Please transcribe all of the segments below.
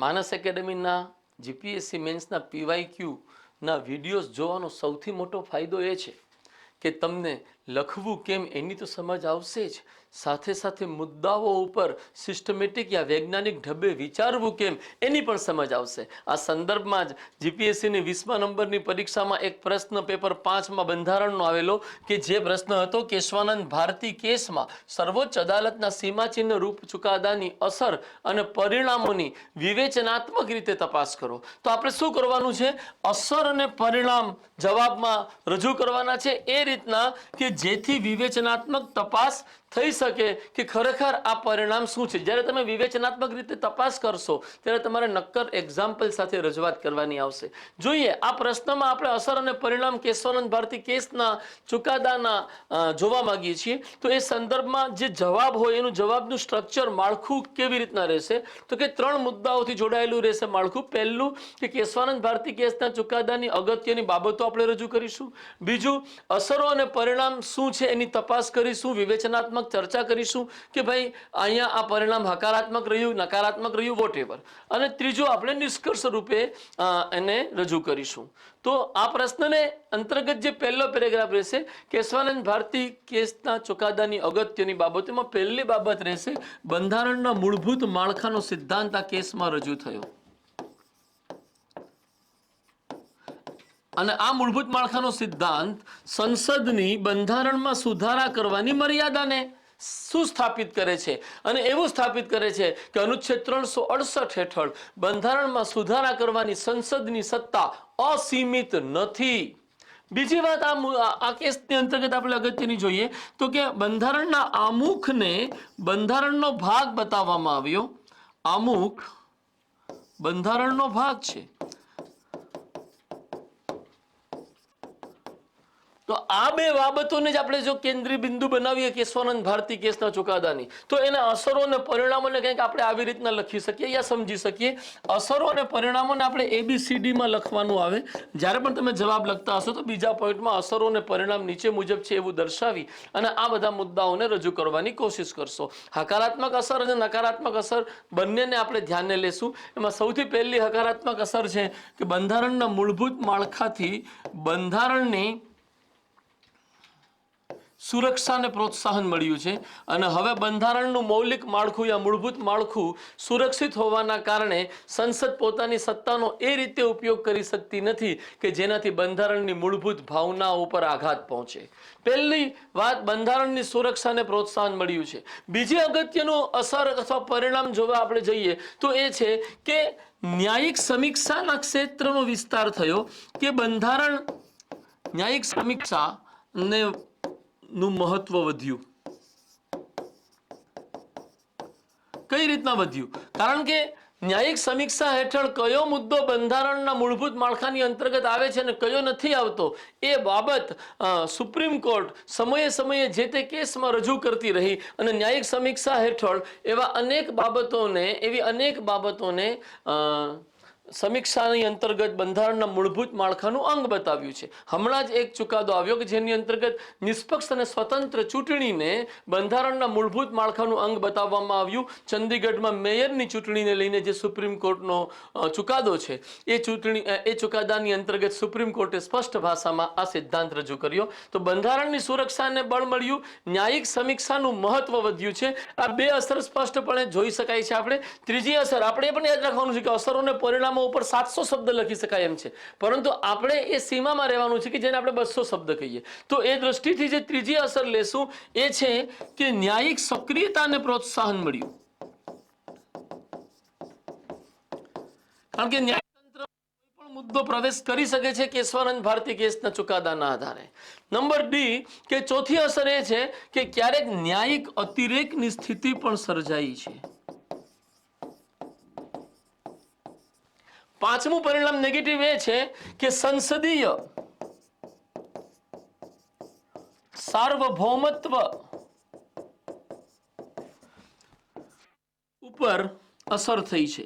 માનસ એકેડમીના જીપીએસસી મેન્સના પીવાય ક્યુના વિડીયોઝ જોવાનો સૌથી મોટો ફાયદો એ છે કે તમને લખવું કેમ એની તો સમજ આવશે જ. સાથે સાથે મુદ્દાઓ ઉપર સિસ્ટમેટિક યા વૈજ્ઞાનિક ઢબે વિચારવું કેમ એની પણ સમજ આવશે. આ સંદર્ભમાં જ જીપીએસસીની વીસમા નંબરની પરીક્ષામાં એક પ્રશ્ન પેપર પાંચમાં બંધારણનો આવેલો કે જે પ્રશ્ન હતો કેશવાનંદ ભારતી કેસમાં સર્વોચ્ચ અદાલતના સીમાચિહ્ન રૂપ ચુકાદાની અસર અને પરિણામોની વિવેચનાત્મક રીતે તપાસ કરો. તો આપણે શું કરવાનું છે? અસર અને પરિણામ જવાબમાં રજૂ કરવાના છે એ રીતના કે જેથી વિવેચનાત્મક તપાસ થઈ શકે કે ખરેખર આ પરિણામ શું છે? જ્યારે તમે વિવેચનાત્મક રીતે તપાસ કરશો, ત્યારે તમારે નક્કર એક્ઝામ્પલ સાથે રજૂઆત કરવાની આવશે. જોઈએ, આ પ્રશ્નમાં આપણે અસર અને પરિણામ કેશવાનંદ ભારતી કેસના ચુકાદાના જોવા માંગીએ છીએ. તો એ સંદર્ભમાં જે જવાબ હોય, એનું જવાબનું સ્ટ્રક્ચર માળખું કેવી રીતના રહેશે? તો કે ત્રણ મુદ્દાઓથી જોડાયેલું રહેશે માળખું. પહેલું કે કેશવાનંદ ભારતી કેસના ચુકાદાની અગત્યની બાબતો આપણે રજૂ કરીશું. બીજું, અસરો અને પરિણામ શું છે એની તપાસ કરીશું, વિવેચનાત્મક ચર્ચા કરીશું કે ભાઈ અહીંયા આ પરિણામ હકારાત્મક રહ્યું, નકારાત્મક રહ્યું વોટ અને ત્રીજું, આપણે નિષ્કર્ષ રૂપે એને રજૂ કરીશું. તો આ પ્રશ્નને અંતર્ગત જે પહેલો પેરેગ્રાફ રહેશે, કેશવાનંદ ભારતી કેસના ચુકાદાની અગત્યની બાબતોમાં પહેલી બાબત રહેશે, બંધારણના મૂળભૂત માળખાનો સિદ્ધાંત આ કેસમાં રજૂ થયો. અને આ મૂળભૂત માળખાનો સિદ્ધાંત સંસદની બંધારણમાં સુધારા કરવાની મર્યાદાને સુસ્થાપિત કરે છે. અને એવું સ્થાપિત કરે છે કે અનુચ્છેદ ત્રણસો અડસઠ હેઠળ બંધારણમાં સુધારા કરવાની સંસદની સત્તા અસીમિત નથી. બીજી વાત આ આ કેસની અંતર્ગત આપણે અગત્યની જોઈએ તો કે બંધારણના આમુખને બંધારણનો ભાગ બતાવવામાં આવ્યો. આમુખ બંધારણનો ભાગ છે. તો આ બે બાબતોને જ આપણે જો કેન્દ્રીય બિંદુ બનાવીએ કેશવાનંદ ભારતી કેસના ચુકાદાની, તો એના અસરો અને પરિણામોને કંઈક આપણે આવી રીતના લખી શકીએ યા સમજી શકીએ. અસરો અને પરિણામોને આપણે એબીસીડીમાં લખવાનું આવે. જ્યારે પણ તમે જવાબ લખતા હશો, તો બીજા પોઈન્ટમાં અસરો અને પરિણામ નીચે મુજબ છે એવું દર્શાવી અને આ બધા મુદ્દાઓને રજૂ કરવાની કોશિશ કરશો. હકારાત્મક અસર અને નકારાત્મક અસર બંનેને આપણે ધ્યાને લેશું. એમાં સૌથી પહેલી હકારાત્મક અસર છે કે બંધારણના મૂળભૂત માળખાથી બંધારણની સુરક્ષાને પ્રોત્સાહન મળ્યું છે અને હવે બંધારણનું મૌલિક માળખું યા મૂળભૂત માળખું સુરક્ષિત હોવાના કારણે સંસદ પોતાની સત્તાનો એ રીતે ઉપયોગ કરી શકતી નથી કે જેનાથી બંધારણની મૂળભૂત ભાવનાઓ ઉપર આઘાત પહોંચે. પહેલી વાત, બંધારણની સુરક્ષાને પ્રોત્સાહન મળ્યું છે. બીજી અગત્યનું અસર અથવા પરિણામ જોવા આપણે જઈએ તો એ છે કે ન્યાયિક સમીક્ષાના ક્ષેત્રનો વિસ્તાર થયો કે બંધારણ ન્યાયિક સમીક્ષા ને નું મહત્વ વધ્યું. કઈ રીતના વધ્યું? કારણ કે ન્યાયિક સમીક્ષા હેઠળ કયો મુદ્દો બંધારણના મૂળભૂત માળખાની અંતર્ગત આવે છે અને કયો નથી આવતો, એ બાબત સુપ્રીમ કોર્ટ સમયે સમયે જે તે કેસમાં રજૂ કરતી રહી અને ન્યાયિક સમીક્ષા હેઠળ એવા અનેક બાબતોને, એવી અનેક બાબતોને સમીક્ષાની અંતર્ગત બંધારણના મૂળભૂત માળખાનું અંગ બતાવ્યું છે. હમણાં જ એક ચુકાદો આવ્યો કે જેની અંતર્ગત નિષ્પક્ષ અને સ્વતંત્ર ચૂંટણીને બંધારણના મૂળભૂત માળખાનું અંગ બતાવવામાં આવ્યું. ચંદીગઢમાં મેયરની ચૂંટણીને લઈને જે સુપ્રીમ કોર્ટનો ચુકાદો છે, એ ચૂંટણી એ ચુકાદાની અંતર્ગત સુપ્રીમ કોર્ટે સ્પષ્ટ ભાષામાં આ સિદ્ધાંત રજૂ કર્યો. તો બંધારણની સુરક્ષાને બળ મળ્યું, ન્યાયિક સમીક્ષાનું મહત્વ વધ્યું છે. આ બે અસર સ્પષ્ટપણે જોઈ શકાય છે આપણે. ત્રીજી અસર, આપણે પણ યાદ રાખવાનું છે કે અસરો અને પરિણામો ઉપર સાતસો શબ્દ લખી શકાય એમ છે. પરંતુ આપણે એ સીમામાં રહેવાનું છે કે જેને આપણે બસો શબ્દ કહીએ. તો એ દ્રષ્ટિથી જે ત્રીજી અસર લેશું એ છે કે ન્યાયિક સક્રિયતાને પ્રોત્સાહન મળ્યું. કારણ કે ન્યાયતંત્ર પણ મુદ્દો પ્રવેશ કરી શકે છે, કેશવાનંદ ભારતી કેસના ચુકાદાના આધારે. નંબર ડી, કે ચોથી અસર એ છે કે ક્યારેક ન્યાયિક અતિરેકની સ્થિતિ પણ સર્જાઈ છે. પાંચમું પરિણામ નેગેટિવ એ છે કે સંસદીય સાર્વભૌમત્વ ઉપર અસર થઈ છે.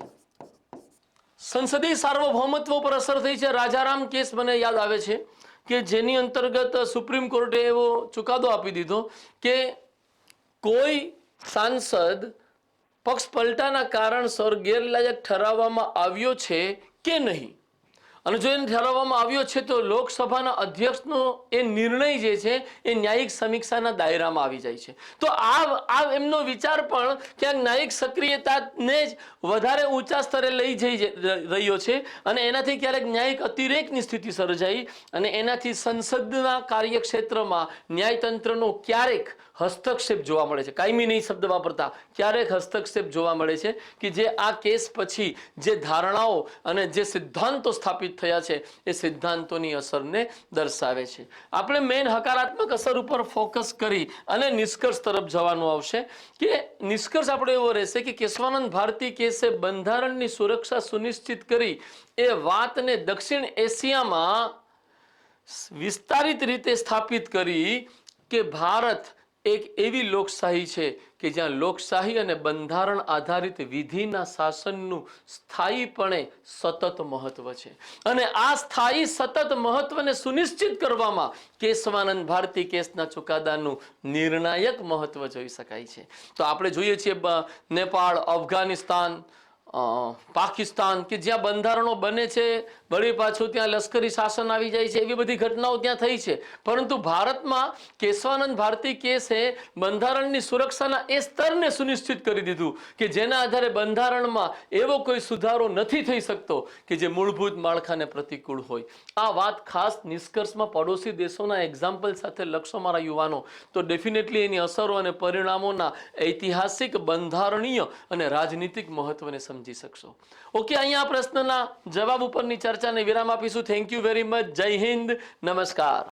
સંસદીય સાર્વભૌમત્વ ઉપર અસર થઈ છે. રાજારામ કેસ મને યાદ આવે છે કે જેની અંતર્ગત સુપ્રીમ કોર્ટે એવો ચુકાદો આપી દીધો કે કોઈ સાંસદ પક્ષ પલટાના કારણસર ગેરલાયક ઠરાવવામાં આવ્યો છે કે નહીં? અને જો એને ઠરાવવામાં આવ્યો છે, તો લોકસભાના અધ્યક્ષનો એ નિર્ણય જે છે, એ ન્યાયિક સમીક્ષાના દાયરામાં આવી જાય છે. તો આ આ એમનો વિચાર પણ ક્યાંક ન્યાયિક સક્રિયતાને જ વધારે ઊંચા સ્તરે લઈ જઈ રહ્યો છે અને એનાથી ક્યારેક ન્યાયિક અતિરેકની સ્થિતિ સર્જાઈ અને એનાથી સંસદના કાર્યક્ષેત્રમાં ન્યાયતંત્રનો ક્યારેક હસ્તક્ષેપ જોવા મળે છે. કાયમી નહીં શબ્દ વાપરતા, ક્યારેક હસ્તક્ષેપ જોવા મળે છે કે જે આ કેસ પછી જે ધારણાઓ અને જે સિદ્ધાંતો સ્થાપિત થયા છે એ સિદ્ધાંતોની અસરને દર્શાવે છે. આપણે મેઇન હકારાત્મક અસર ઉપર ફોકસ કરી અને નિષ્કર્ષ તરફ જવાનું આવશે કે નિષ્કર્ષ આપણો એવો રહેશે કે કેશવાનંદ ભારતી કેસે બંધારણની સુરક્ષા સુનિશ્ચિત કરી એ વાતને દક્ષિણ એશિયામાં વિસ્તારિત રીતે સ્થાપિત કરી કે ભારત એક એવી લોકશાહી છે કે જ્યાં લોકશાહી અને બંધારણ આધારિત વિધિના શાસનનું સ્થાયીપણે સતત મહત્વ છે. અને આ સ્થાયી સતત મહત્વને સુનિશ્ચિત કરવામાં કેશવાનંદ ભારતી કેસના ચુકાદાનું નિર્ણાયક મહત્વ જોઈ શકાય છે. તો આપણે જોઈએ છીએ નેપાળ, અફઘાનિસ્તાન પાકિસ્તાન કે જ્યાં બંધારણો બને છે વળી પાછું ત્યાં લશ્કરી શાસન આવી જાય છે, એવી બધી ઘટનાઓ ત્યાં થઈ છે. પરંતુ ભારતમાં કેશવાનંદ ભારતી કેસે બંધારણની સુરક્ષાના એ સ્તરને સુનિશ્ચિત કરી દીધું કે જેના આધારે બંધારણમાં એવો કોઈ સુધારો નથી થઈ શકતો કે જે મૂળભૂત માળખાને પ્રતિકૂળ હોય. આ વાત ખાસ નિષ્કર્ષમાં પડોશી દેશોના એક્ઝામ્પલ સાથે લક્ષો મારા યુવાનો. તો ડેફિનેટલી એની અસરો અને પરિણામોના ઐતિહાસિક, બંધારણીય અને રાજનીતિક મહત્વને સમજી શકશો. ઓકે અહીંયા પ્રશ્નના જવાબ ઉપરની ચર્ચાને વિરામ આપીશું. થેન્ક યુ વેરી મચ જય હિન્દ. નમસ્કાર.